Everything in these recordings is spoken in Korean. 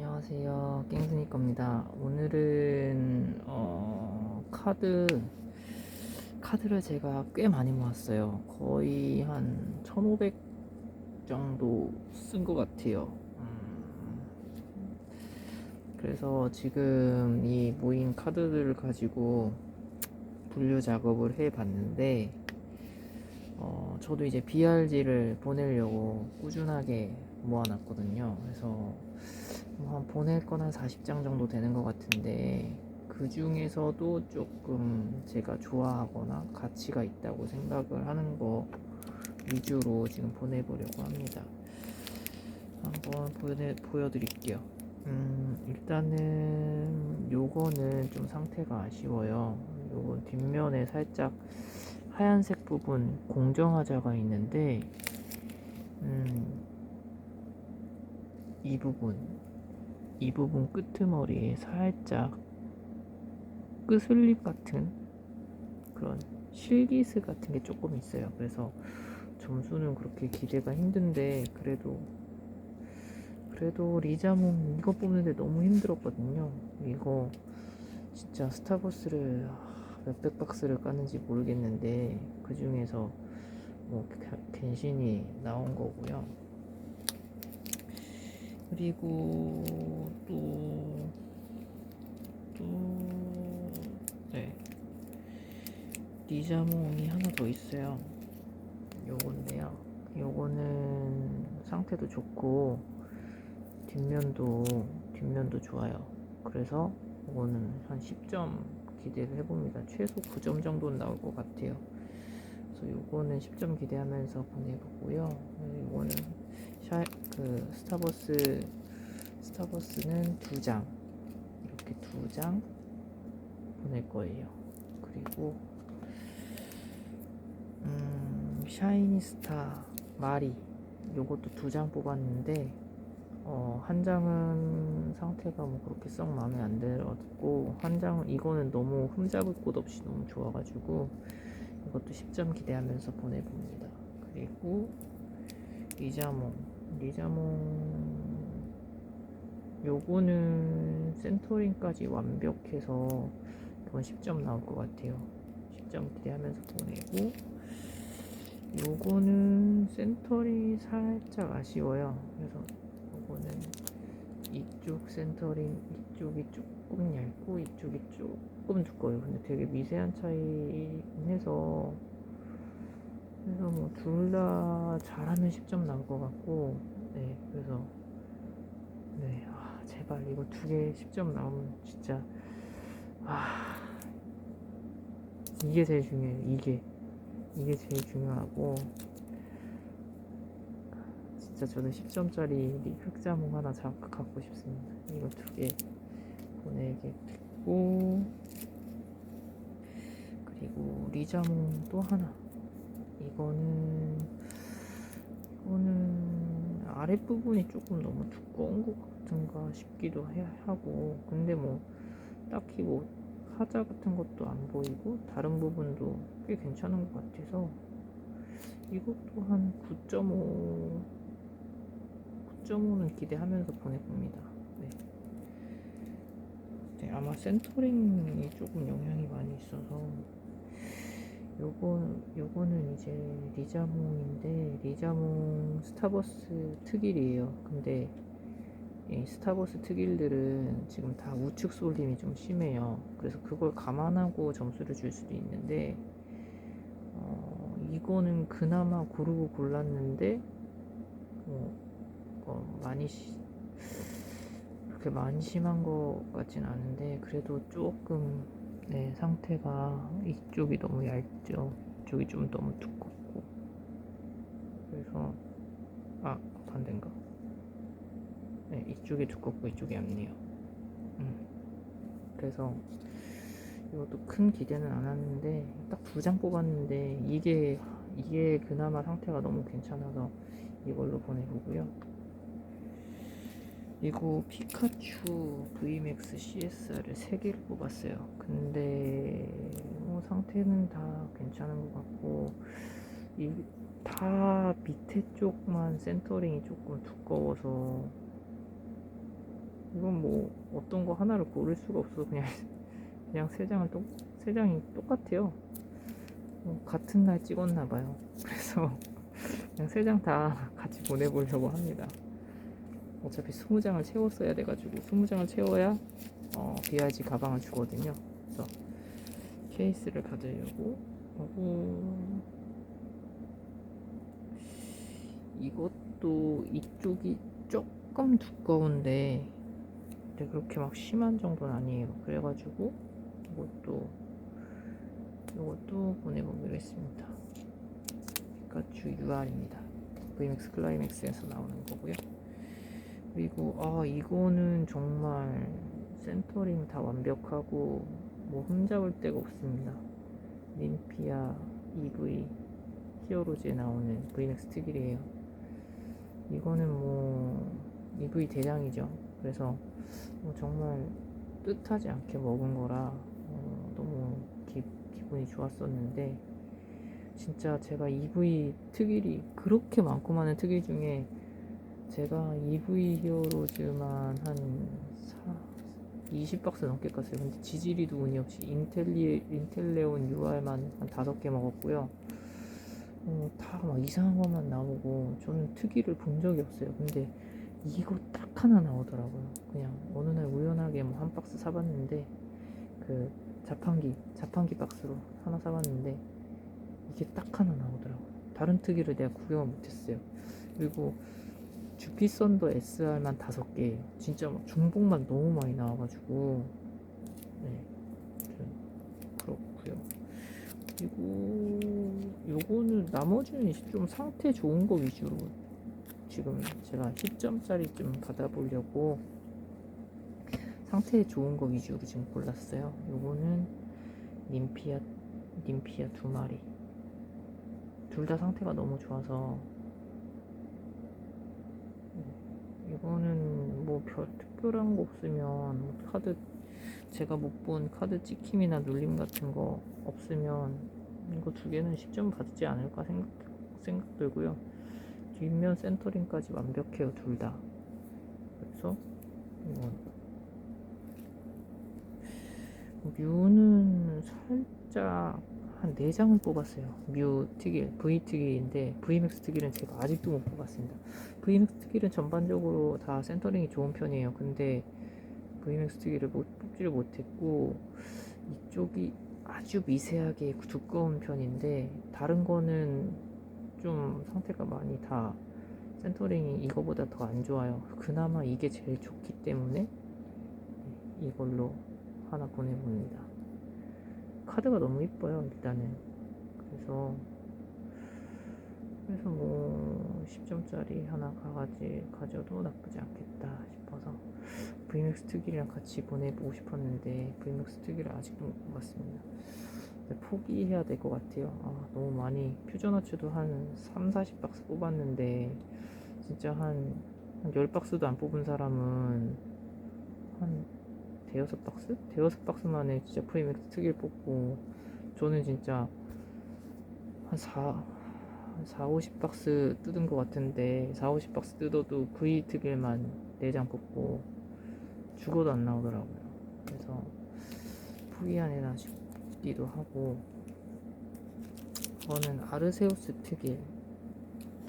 안녕하세요. 깽스니 겁니다. 오늘은 어, 카드 카드를 제가 꽤 많이 모았어요. 거의 한 1,500 정도 쓴 것 같아요. 음, 그래서 지금 이 모인 카드들을 가지고 분류 작업을 해 봤는데 어, 저도 이제 BRG를 보내려고 꾸준하게 모아놨거든요. 그래서 뭐한 보낼 건 한 40장 정도 되는 것 같은데 그 중에서도 조금 제가 좋아하거나 가치가 있다고 생각을 하는 거 위주로 지금 보내보려고 합니다. 한번 보내, 보여드릴게요. 음, 일단은 요거는 좀 상태가 아쉬워요. 요건 뒷면에 살짝 하얀색 부분 공정화자가 있는데 음, 이 부분 이 부분 끄트머리에 살짝 끝슬립 같은 그런 실기스 같은 게 조금 있어요. 그래서 점수는 그렇게 기대가 힘든데 그래도 그래도 리자몽 이거 뽑는데 너무 힘들었거든요. 이거 진짜 스타버스를 몇 백 박스를 깠는지 모르겠는데 그 중에서 뭐 겐신이 나온 거고요. 그리고 또, 또, 네. 리자몽이 하나 더 있어요. 요건데요. 요거는 상태도 좋고, 뒷면도, 뒷면도 좋아요. 그래서 요거는 한 10점 기대를 해봅니다. 최소 9점 정도는 나올 것 같아요. 그래서 요거는 10점 기대하면서 보내보고요. 요거는 샤, 그 스타버스 스타버스는 두 장 이렇게 두 장 보낼 거예요. 그리고 음, 샤이니 스타 마리 요것도 두 장 뽑았는데 어, 한 장은 상 태가 뭐 그렇게 썩 마음에 안 들었고 한 장은 이거는 너무 흠잡을 곳 없이 너무 좋아가지고 이것도 10점 기대하면서 보내봅니다. 그리고 리자몽. 리자몽. 요거는 센터링까지 완벽해서 이건 10점 나올 것 같아요. 10점 기대하면서 보내고 요거는 센터링이 살짝 아쉬워요. 그래서 요거는 이쪽 센터링 이쪽이 조금 얇고 이쪽이 조금 두꺼워요. 근데 되게 미세한 차이 해서. 그래서 뭐 둘 다 잘하면 10점 나올 것 같고. 네 그래서. 네 아, 제발 이거 두 개 10점 나오면 진짜. 아 이게 제일 중요해요. 이게. 이게 제일 중요하고 진짜 저도 10점짜리 흑자몽 하나 잡 갖고 싶습니다. 이거 두 개 보내겠고 그리고 리자몽 또 하나. 이거는 이거는 아랫부분이 조금 너무 두꺼운 것 같은가 싶기도 해, 하고. 근데 뭐 딱히 뭐 하자 같은 것도 안 보이고 다른 부분도 꽤 괜찮은 것 같아서 이것도 한9.5 9.5는 기대하면서 보내봅니다 네. 네, 아마 센터링이 조금 영향이 많이 있어서 요거 요거는 이제 리자몽인데 리자몽 스타버스 특일이에요. 근데 이 스타버스 특일들은 지금 다 우측 쏠림이 좀 심해요. 그래서 그걸 감안하고 점수를 줄 수도 있는데 어, 이거는 그나마 고르고 골랐는데 어, 어, 많이 시, 그렇게 많이 심한 것 같진 않은데 그래도 조금 네, 상태가 이쪽이 너무 얇죠. 이쪽이 좀 너무 두껍고. 그래서, 아, 반대인가? 네, 이쪽이 두껍고 이쪽이 얇네요. 음. 그래서 이것도 큰 기대는 안 하는데 딱 두 장 뽑았는데 이게 이게 그나마 상태가 너무 괜찮아서 이걸로 보내보고요. 이거 피카츄 VMAX CSR을 3개를 뽑았어요. 근데 뭐 상태는 다 괜찮은 것 같고 이 다 밑에 쪽만 센터링이 조금 두꺼워서 이건 뭐 어떤 거 하나를 고를 수가 없어 그냥 그냥 세 장을 똑, 세 장이 똑같아요. 어, 같은 날 찍었나 봐요. 그래서 그냥 세 장 다 같이 보내보려고 합니다 어차피 20장을 채웠어야 돼가지고 20장을 채워야 어, BRG 가방을 주거든요. 그래서 케이스를 가지려고. 하고 이것도 이쪽이 조금 두꺼운데 근데 그렇게 막 심한 정도는 아니에요. 그래가지고 이것도 이것도 보내보기로 했습니다. 피카츄 UR입니다. VMAX 클라이맥스에서 나오는 거고요 그리고 아 이거는 정말 센터링 다 완벽하고 뭐 흠잡을 데가 없습니다. 림피아 EV 히어로즈에 나오는 VMAX 특일이에요. 이거는 뭐 EV 대장이죠. 그래서 뭐 정말 뜻하지 않게 먹은 거라 어, 너무 기, 기분이 좋았었는데 진짜 제가 EV 특일이 그렇게 많고 많은 특일 중에 제가 EV 히어로즈만 한 20박스 넘게 깠어요. 근데 지지리도 운이 없이 인텔리, 인텔레온 UR만 한 5개 먹었고요. 어, 다막 이상한 것만 나오고 저는 특이를 본 적이 없어요. 근데 이거 딱 하나 나오더라고요. 그냥 어느 날 우연하게 뭐 한 박스 사봤는데 그 자판기 자판기 박스로 하나 사봤는데 이게 딱 하나 나오더라고요. 다른 특이를 내가 구경을 못했어요. 그리고 주피선더 SR만 다섯 개 진짜 막 중복만 너무 많이 나와가지고 네 그렇고요. 그리고 요거는 나머지는 좀 상태 좋은 거 위주로 지금 제가 10점짜리 좀 받아보려고 상태 좋은 거 위주로 지금 골랐어요. 요거는 님피아 님피아 두 마리. 둘 다 상태가 너무 좋아서 이거는 뭐 별 특별한 거 없으면 뭐 카드 제가 못 본 카드 찍힘이나 눌림 같은 거 없으면 이거 두 개는 10점 받지 않을까 생각 생각 들고요. 뒷면 센터링까지 완벽해요 둘 다. 그래서 이건 뮤는 살짝 한 4장을 뽑았어요. 뮤 특일, V 특일인데 VMAX 특일은 제가 아직도 못 뽑았습니다. VMAX 특일은 전반적으로 다 센터링이 좋은 편이에요. 근데 VMAX 특일을 못, 뽑지를 못했고 이쪽이 아주 미세하게 두꺼운 편인데 다른 거는 좀 상태가 많이 다 센터링이 이거보다 더 안 좋아요. 그나마 이게 제일 좋기 때문에 이걸로 하나 보내봅니다. 카드가 너무 이뻐요 일단은. 그래서 그래서 뭐 10점짜리 하나 가가지 가져도 나쁘지 않겠다 싶어서 VMAX 특일이랑 같이 보내보고 싶었는데 VMAX 특일을 아직도 못 뽑았습니다. 포기해야 될 것 같아요. 아, 너무 많이 퓨전아츠도 한 3, 40박스 뽑았는데 진짜 한, 한 10박스도 안 뽑은 사람은 한 대여섯 박스? 대여섯 박스 만에 진짜 프리맥스 특일 뽑고 저는 진짜 한 4, 한 4, 50박스 뜯은 것 같은데 4, 50박스 뜯어도 V 특일만 4장 뽑고 죽어도 안 나오더라고요 그래서 포기하네나 싶기도 하고 저는 아르세우스 특일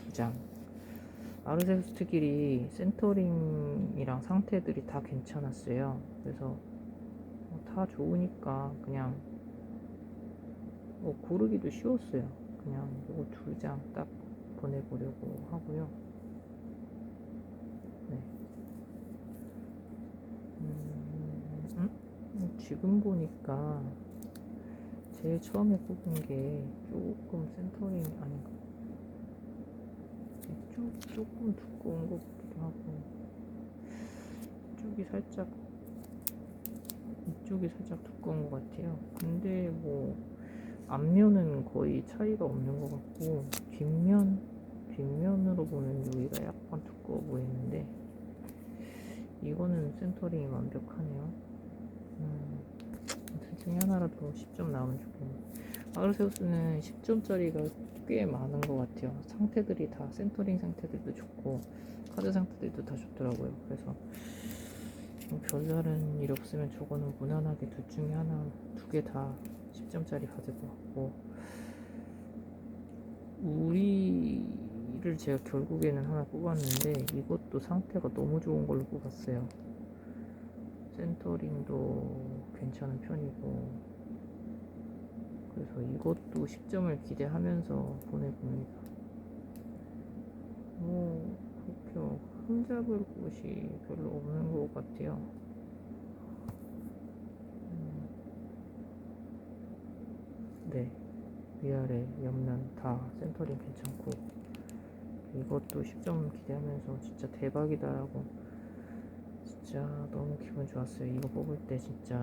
2장 아르세우스 특일이 센터링이랑 상태들이 다 괜찮았어요. 그래서 어, 다 좋으니까 그냥 뭐 고르기도 쉬웠어요. 그냥 이거 두 장 딱 보내보려고 하고요. 네. 음, 음? 지금 보니까 제일 처음에 뽑은 게 조금 센터링 아닌가 이쪽 조금 두꺼운 것 같기도 하고 이쪽이 살짝 이쪽이 살짝 두꺼운 것 같아요. 근데 뭐 앞면은 거의 차이가 없는 것 같고 뒷면 뒷면으로 보면 여기가 약간 두꺼워 보이는데 이거는 센터링이 완벽하네요. 음, 둘 중에 하나라도 10점 나오면 좋겠네요. 아르세우스는 10점짜리가 꽤 많은 것 같아요. 상태들이 다 센터링 상태들도 좋고 카드 상태들도 다 좋더라고요. 그래서 별다른 일 없으면 저거는 무난하게 둘 중에 하나 두 개 다 10점짜리 받을 것 같고 우리를 제가 결국에는 하나 뽑았는데 이것도 상태가 너무 좋은 걸로 뽑았어요 센터링도 괜찮은 편이고 그래서 이것도 10점을 기대하면서 보내봅니다. 뭐 그렇게 뭐 흠잡을 곳이 별로 없는 것 같아요. 음, 네. 위아래 옆면 다 센터링 괜찮고. 이것도 10점 기대하면서 진짜 대박이다라고 진짜 너무 기분 좋았어요. 이거 뽑을 때 진짜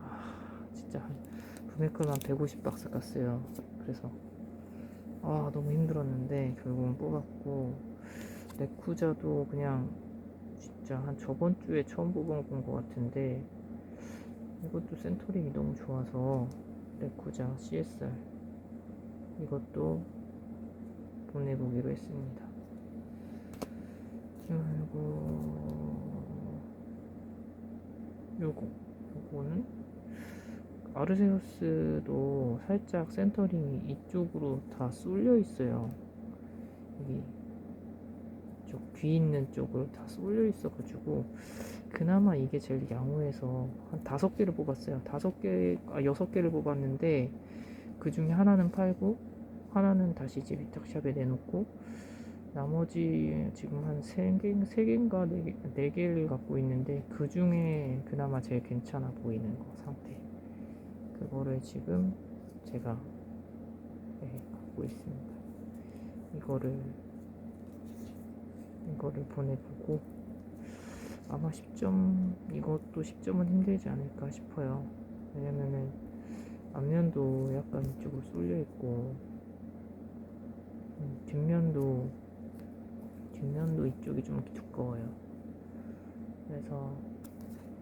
아 진짜 한 부메클만 150박스 깠어요 그래서 아 너무 힘들었는데 결국은 뽑았고 레쿠자도 그냥 진짜 한 저번 주에 처음 뽑은 것 같은데 이것도 센터링이 너무 좋아서 레쿠자 CSR 이것도 보내보기로 했습니다. 그리고 요거 요거는 아르세우스도 살짝 센터링이 이쪽으로 다 쏠려 있어요. 여기 이쪽 귀 있는 쪽으로 다 쏠려 있어가지고 그나마 이게 제일 양호해서 한 다섯 개를 뽑았어요. 다섯 개, 아 여섯 개를 뽑았는데 그 중에 하나는 팔고 하나는 다시 이제 위탁샵에 내놓고 나머지 지금 한 세 개, 세 개인가 네, 개, 네 개를 갖고 있는데 그 중에 그나마 제일 괜찮아 보이는 거 상태. 그거를 지금 제가 네, 갖고 있습니다. 이거를 이거를 보내보고 아마 10점 이것도 10점은 힘들지 않을까 싶어요. 왜냐면은 앞면도 약간 이쪽으로 쏠려 있고 음, 뒷면도 뒷면도 이쪽이 좀 두꺼워요. 그래서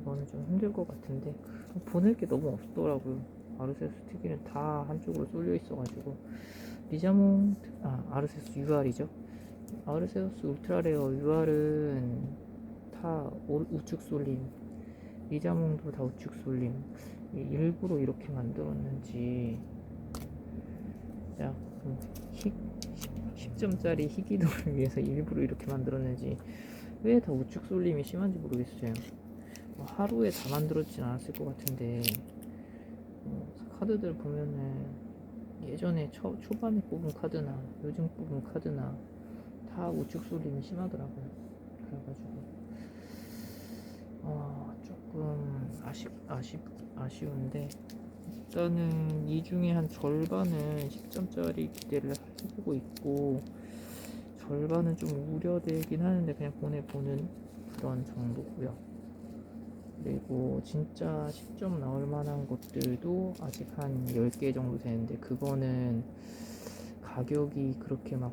이거는 좀 힘들 것 같은데 보낼 게 너무 없더라고요. 아르세스 특기는 다 한쪽으로 쏠려 있어가지고. 리자몽 아 아르세스 UR이죠. 아르세우스 울트라레어 UR은 다 오- 우측 쏠림 리자몽도 다 우측 쏠림. 이- 일부러 이렇게 만들었는지. 약 10점짜리 희귀도를 위해서 일부러 이렇게 만들었는지. 왜 다 우측 쏠림이 심한지 모르겠어요 뭐 하루에 다 만들었진 않았을 것 같은데 어, 카드들 보면은 예전에 초, 초반에 뽑은 카드나 요즘 뽑은 카드나 다 우측 쏠림이 심하더라고요. 그래가지고 어, 조금 아쉽, 아쉽, 아쉬운데 일단은 이 중에 한 절반은 10점짜리 기대를 해보고 있고 절반은 좀 우려되긴 하는데 그냥 보내보는 그런 정도고요 그리고 진짜 10점 나올 만한 것들도 아직 한 10개 정도 되는데 그거는 가격이 그렇게 막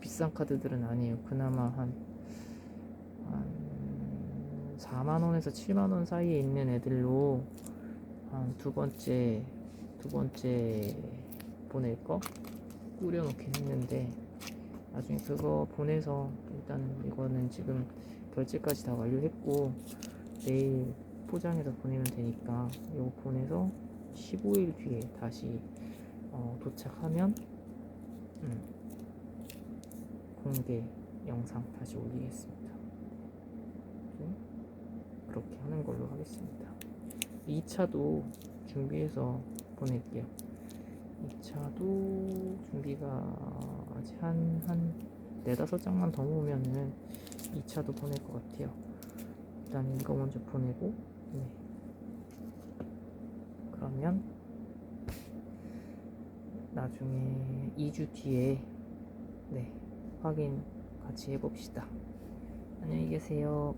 비싼 카드들은 아니에요. 그나마 한, 한 4만원에서 7만원 사이에 있는 애들로 한 두 번째 두 번째 보낼 거 꾸려놓긴 했는데 나중에 그거 보내서 일단은 이거는 지금 결제까지 다 완료했고 내일 포장해서 보내면 되니까 이거 보내서 15일 뒤에 다시 어, 도착하면 음, 공개 영상 다시 올리겠습니다. 네, 그렇게 하는 걸로 하겠습니다. 2차도 준비해서 보낼게요. 2차도 준비가 아직 한, 한 네다섯 장만 더 모으면은 2차도 보낼 것 같아요. 일단 이거 먼저 보내고, 네. 그러면 나중에 2주 뒤에 네, 확인 같이 해봅시다. 안녕히 계세요.